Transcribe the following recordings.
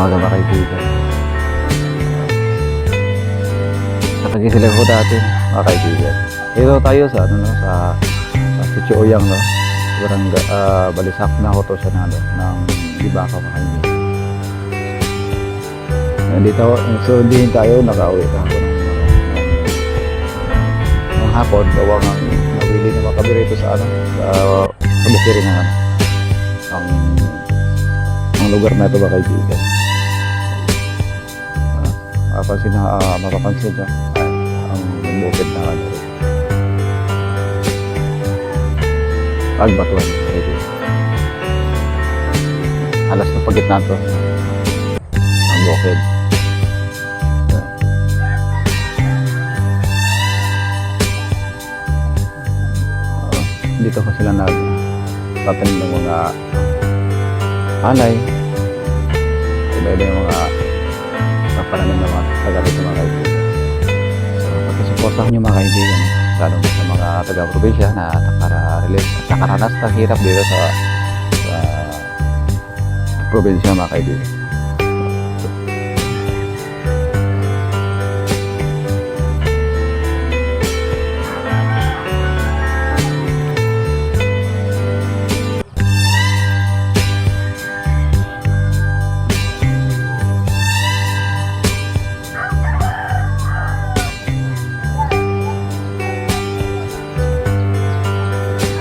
Umaga mga kaibigan. Katagi sila po dati, mga kaibigan. Dito tayo sa, ano, no, sa, sa Sitio Oyang, no? Barangay, ah, Balisak na Hoto siya na, no, ng Libaka, mga kaibigan. Nandito, so hindi tayo nakauwi ka ako ng, hapon, gawa nga nawili na makabi rito sa ano, sa, sa bukirin ng ano, ang lugar na ito ba kaibigan. Mapapansin na, ah, mapapansin nyo, ah, ang bukid na ano rin. Pagbatuan, kaibigan. Halas na pagitna to. Ang bukid. Ah, dito ko sila nag tatanim ng mga palay. Iba-iba yung mga papananim ng mga taga dito mga kaibigan. So, pagkasuportahan nyo mga kaibigan, lalo sa mga taga-probinsya na nakara-relate at nakaranas ng hirap dito sa, sa probinsya mga kaibigan.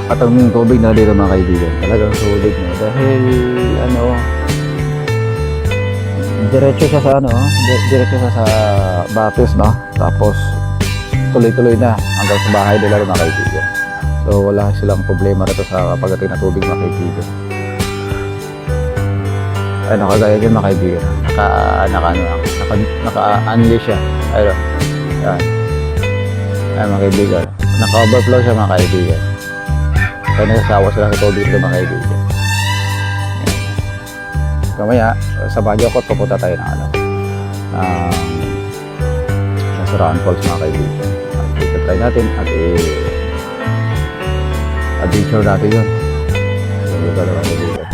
At ang tubig na dito mga kaibigan, talagang tubig na dahil ano diretso siya sa ano, di- diretso siya sa Batis, no? Tapos tuloy-tuloy na hanggang sa bahay nila mga kaibigan. So wala silang problema rito sa pagdating na tubig mga kaibigan. Ay, nakagaya dyan mga kaibigan. Naka, naka, ano, naka, naka-unleash siya. Ayun. Yan. Ay, mga kaibigan. Naka-overflow siya mga kaibigan. Kaya nasasawa sila sa tubig dito mga kaibigan. Kamaya, sa Baguio ko, pupunta tayo ng ano, ng Nasaraan Falls mga kaibigan. At itatry natin at i- adventure natin yun. Yung lugar mga kaibigan.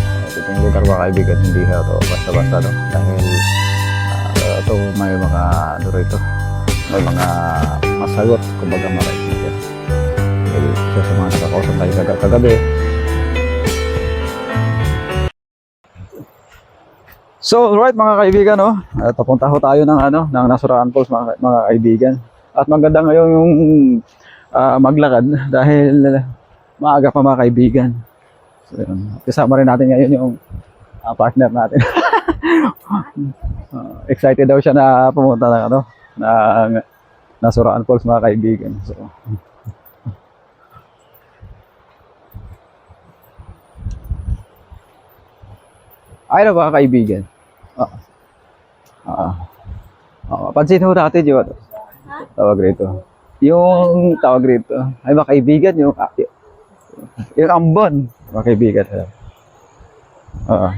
At ito yung lugar mga kaibigan, hindi ito basta-basta no? Dahil ah, ito may mga ano rito, may mga masagot kumbaga mga isa sa mga nakakausap tayo kag- kagabi. So, right mga kaibigan, no? At papunta ho tayo ng ano, ng Nasuraan Falls mga, mga kaibigan. At maganda ngayon yung ah, maglakad dahil maaga pa mga kaibigan. So, yun. Kasama rin natin ngayon yung ah, partner natin. Ah, excited daw siya na pumunta ng ano, ng Nasuraan Falls mga kaibigan. So, Ay na ba kaibigan? Oo. Oo. Oo. Pansin ho natin yung ano, tawag rito. Yung tawag rito. Ay mga kaibigan, yung, ah, y- yung ambon. Mga kaibigan. Oo.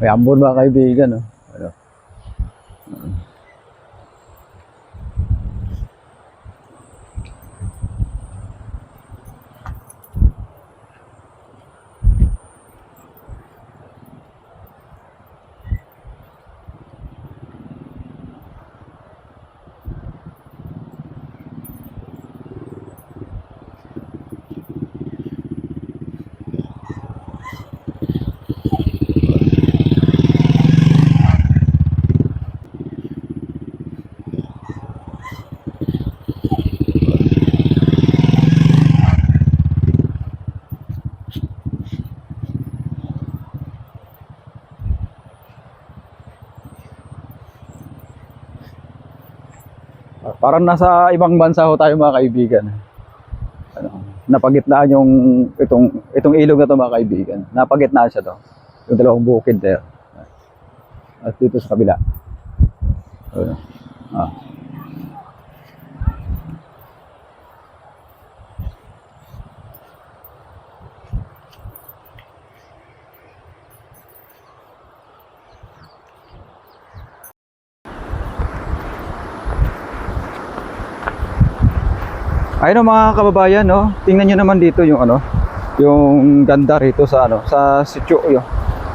May ambon mga kaibigan. Oh. Ano? Ah, Parang nasa ibang bansa ho tayo mga kaibigan. Ano, napagitnaan yung itong itong ilog na to mga kaibigan. Napagitnaan siya to. Yung dalawang bukid there. At dito sa kabila. Ayun. Ah. Ayun o mga kababayan, no? Tingnan nyo naman dito yung ano, yung ganda rito sa ano, sa sitio, yo.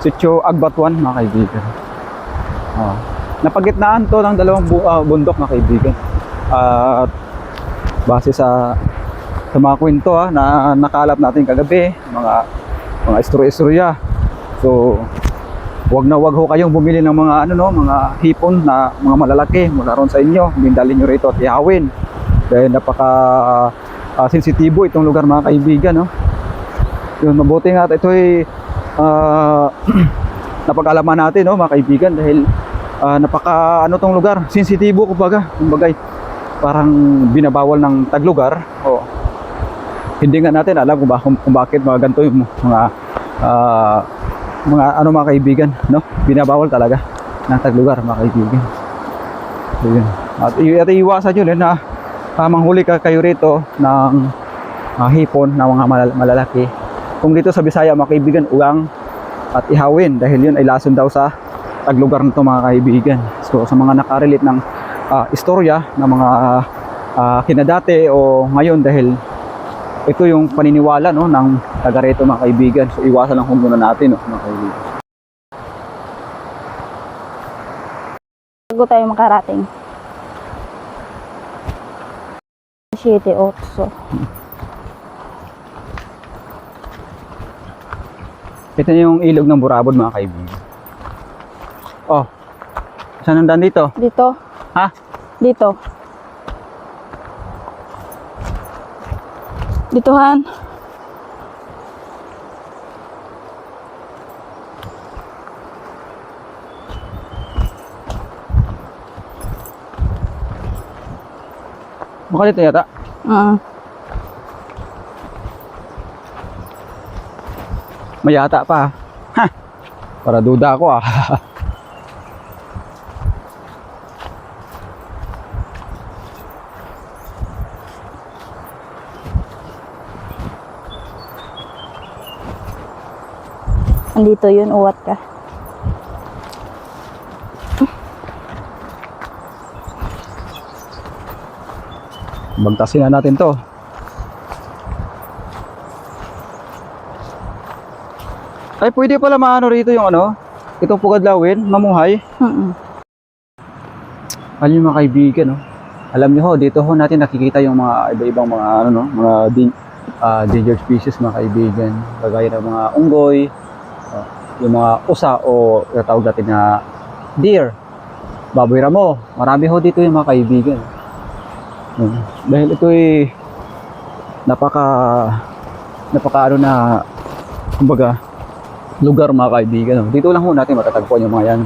Sitio Agbatuan, mga kaibigan. Oh. Napagitnaan to ng dalawang bu- ah, bundok, mga kaibigan. At base sa sa mga kwento ah, na nakalap natin kagabi, mga mga istorya-istorya. So, wag na wag ho kayong bumili ng mga ano no, mga hipon na mga malalaki mula ron sa inyo. Bindalin nyo rito at ihawin. Dahil napaka ah, sensitibo itong lugar mga kaibigan no. Yun mabuti nga ito ay ah, napag-alaman natin no mga kaibigan dahil ah, napaka ano tong lugar, sensitibo kumbaga, kumbaga parang binabawal ng taglugar. O hindi nga natin alam kung, ba, kung, kung bakit mga ganito yung mga ah, mga ano mga kaibigan, no? Binabawal talaga ng taglugar mga kaibigan. So yun. At, at iwasan yun eh, na uh, manghuli ka kayo rito ng ah, hipon na mga malal- malalaki. Kung dito sa Bisaya mga kaibigan, ulang at ihawin dahil yun ay lason daw sa taglugar nito mga kaibigan. So sa mga nakarelate ng ah, istorya ng mga ah, kinadati o ngayon dahil ito yung paniniwala no ng taga rito mga kaibigan. So iwasan lang muna natin no, mga kaibigan. Bago tayo makarating. 7, 8. Ito yung ilog ng Burabod mga kaibigan. Oh. Saan ang daan dito? Dito. Ha? Dito. Ditohan. Baka dito yata. Mm. May yata pa. Ha. Para duda ako ah. Andito yun, uwat ka. Bagtasin na natin to. Ay, pwede pala maano rito yung ano, itong pugadlawin, mamuhay. Mm Alam niyo mga kaibigan, no? Alam niyo ho, dito ho natin nakikita yung mga iba-ibang mga ano no, mga din ah, endangered species mga kaibigan, kagaya ng mga unggoy, ah, yung mga usa o tawag natin na deer, baboy ramo. Marami ho dito yung mga kaibigan. Mm. Dahil ito ay napaka napaka ano na kumbaga lugar mga kaibigan. Dito lang ho natin matatagpuan yung mga yan.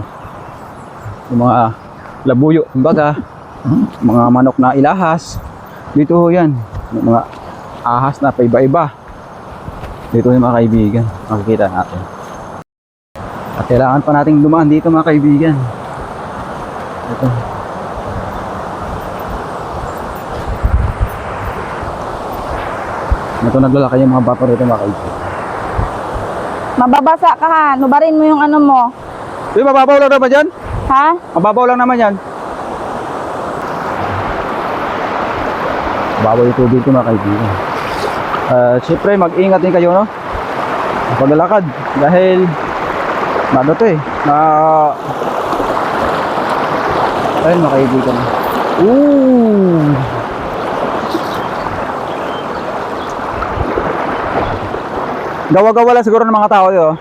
Yung mga labuyo, kumbaga, mga manok na ilahas. Dito yan. Yung mga ahas na paiba-iba. Dito yung mga kaibigan. Makikita natin. At kailangan pa nating dumaan dito mga kaibigan. Ito. Ito naglalakay yung mga bato rito mga kaibigan. Mababasa ka ha. Nubarin mo yung ano mo. Uy, mababaw lang naman yan. Ha? Mababaw lang naman yan. Mababaw yung tubig ko mga kaibigan. Uh, Siyempre, mag-ingat din kayo, no? Paglalakad. Dahil, ano to eh, na... Ayun mga kaibigan. Ooh! Gawa-gawa lang siguro ng mga tao yun.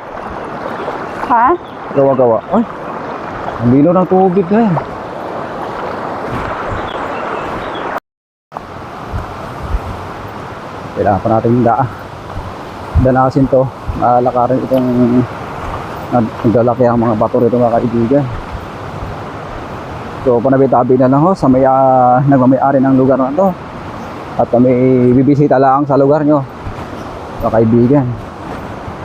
Ha? Gawa-gawa. Ay, ang lino ng tubig na yan. Kailangan pa natin yung. Danasin to. Nalakarin itong nag- naglalaki ang mga bato rito mga kaibigan. So, panabitabi na lang ho sa may uh, nagmamayari ng lugar na to. At may bibisita lang sa lugar nyo. Mga kaibigan.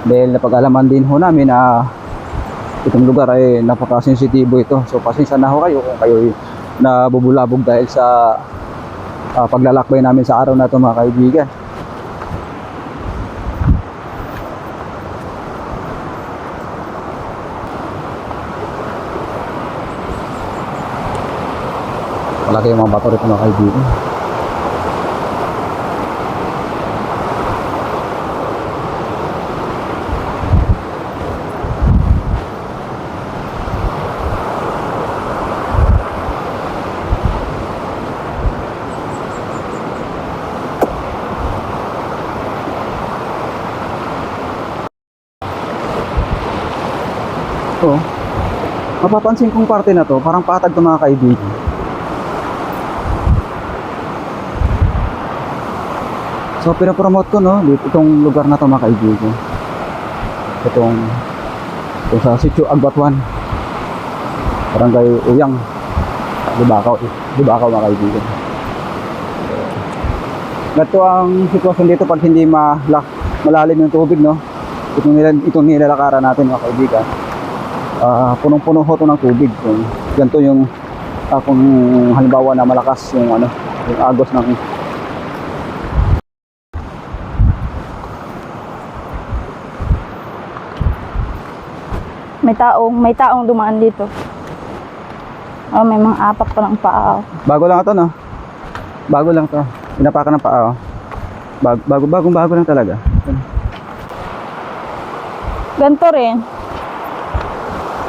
Dahil napag-alaman din ho namin na itong lugar ay napaka-sensitibo ito. So pasensya na ho kayo kung kayo nabubulabog dahil sa ah, paglalakbay namin sa araw na ito mga kaibigan. Malaki yung mga bato rito mga kaibigan. Oh. Mapapansin kong parte na to, parang patag to mga kaibigan. So, pinapromote ko, no, dito itong lugar na to mga kaibigan. Itong, itong sa Sitio Agbatuan. Barangay Uyang. Libakaw, Libakaw mga kaibigan. Ganito ang sitwasyon dito pag hindi malak malalim yung tubig, no? Itong, nila, itong nilalakaran natin mga kaibigan. Ah, punong-puno ho to ng tubig. Yung, ganito yung ah, kung halimbawa na malakas yung ano, yung agos ng May taong, may taong dumaan dito. Oh, may mga apak pa ng paa. bago lang ito, no? Bago lang to. Pinapakan ng paa, oh. Bago, bago, bagong bago lang talaga. Ganito rin.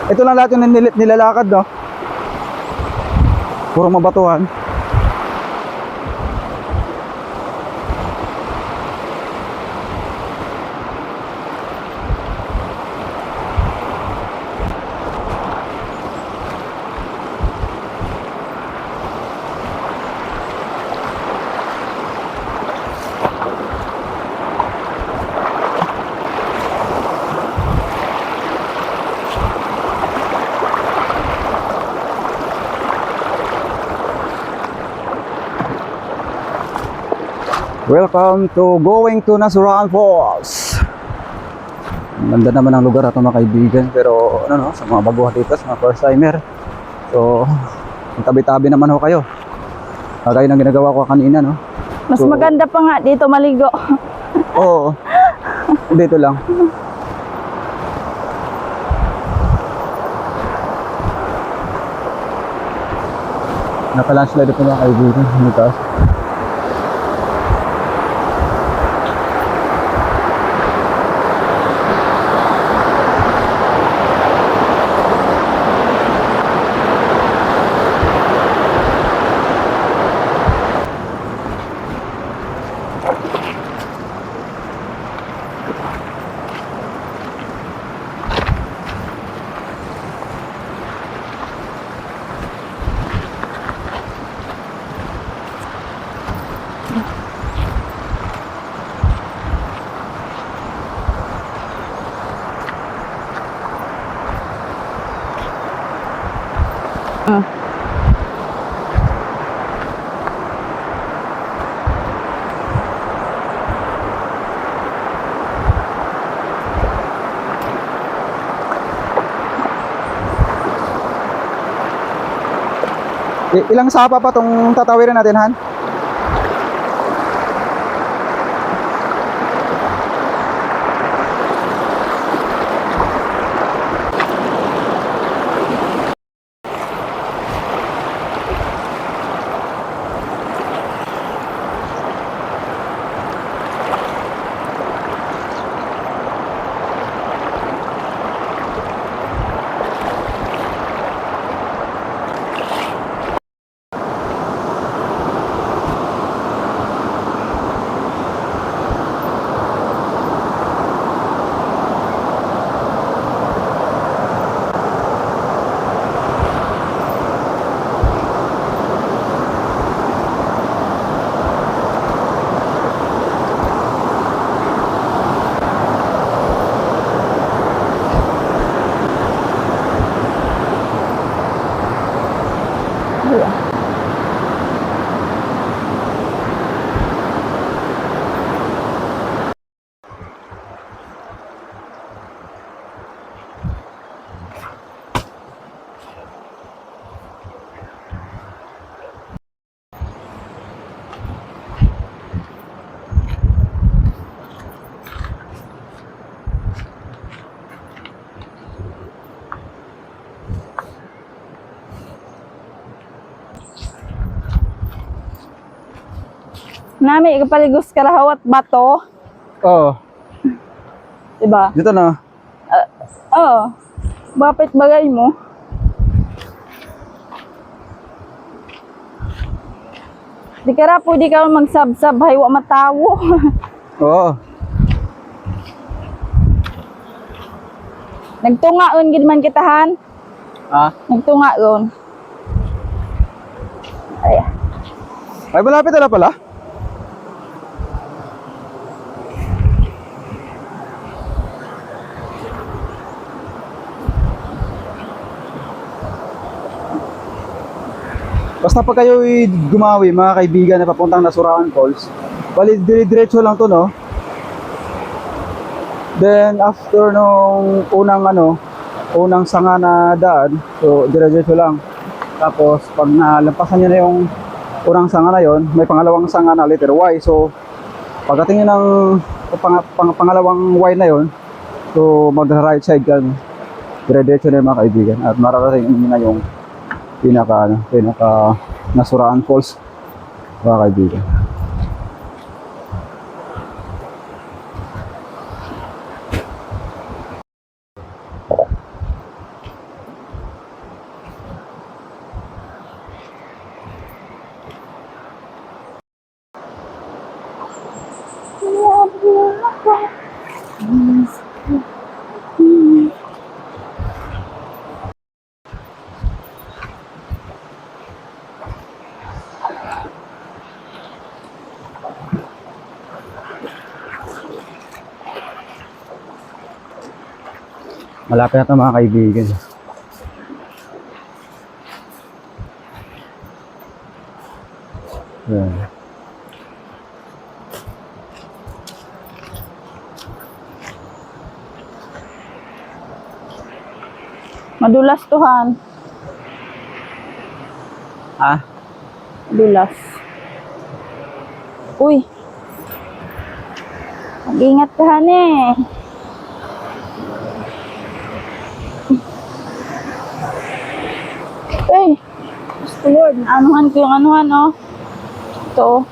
Ito lang lahat yung nil- nilalakad, no? Puro mabatuhan. Welcome to going to Nasuran Falls. Ganda naman ang lugar ito mga kaibigan pero ano no, sa mga baguhan dito, sa mga first timer. So, tabi-tabi naman ho kayo. Kagaya ng ginagawa ko kanina, no? Mas So- maganda pa nga dito maligo. Oo. Dito lang. Naka-landslide ito mga kaibigan. Hindi ilang sapa pa tong tatawirin natin, Han? Nami, kapaligos karahawat bato. Oo. Diba? Dito na. Oo. Bapit bagay mo. Di ka ra pwede ka magsabsab haywa matawo. Oo. Nagtungaon gid man kitahan. Ha? Nagtungaon. Ay, Ay, malapit na pala. Basta pag kayo gumawi, mga kaibigan na papuntang Nasuraan Falls, bali dire-diretso lang to, no? Then, after nung unang ano, unang sanga na daan, so dire-diretso lang. Tapos, pag nalampasan nyo na yung unang sanga na yon, may pangalawang sanga na letter Y. So, pagdating nyo ng pang, pang, pangalawang Y na yon, so mag-right side ka, dire-diretso na yung mga kaibigan. At mararating nyo na yung pinaka, ano, pinaka Nasuraan Falls, mga kaibigan. Malapit na ito mga kaibigan. Yan. madulas tuhan. Ah, Madulas. Uy. Mag-ingat ka han eh. Uy. Gusto Lord, anuhan ko yung anuhan, oh. Ito,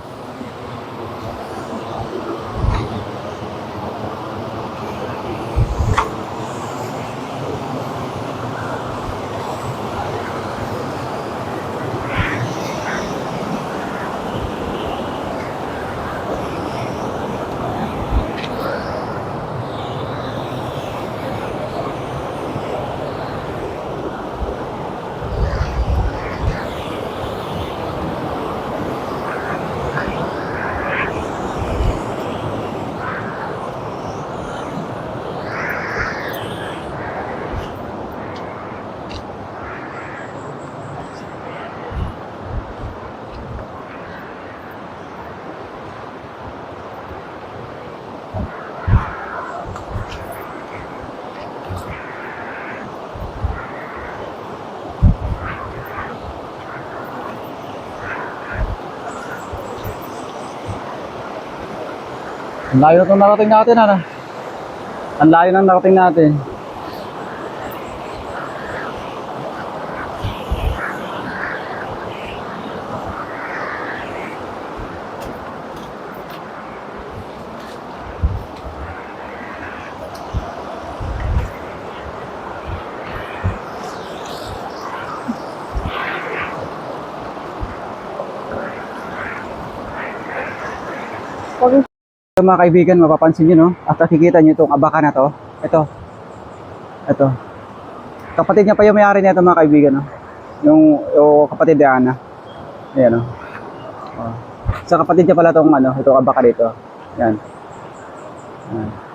ang layo na itong narating natin, ano? Ang layo na narating natin. Ito mga kaibigan, mapapansin nyo, no? At nakikita nyo itong abaka na to. Ito. Ito. Kapatid niya pa yung may-ari nito mga kaibigan, no? Yung, yung kapatid ni Ana. Ayan, no? Oh. Sa kapatid niya pala itong, ano, itong abaka dito. Yan. Yan.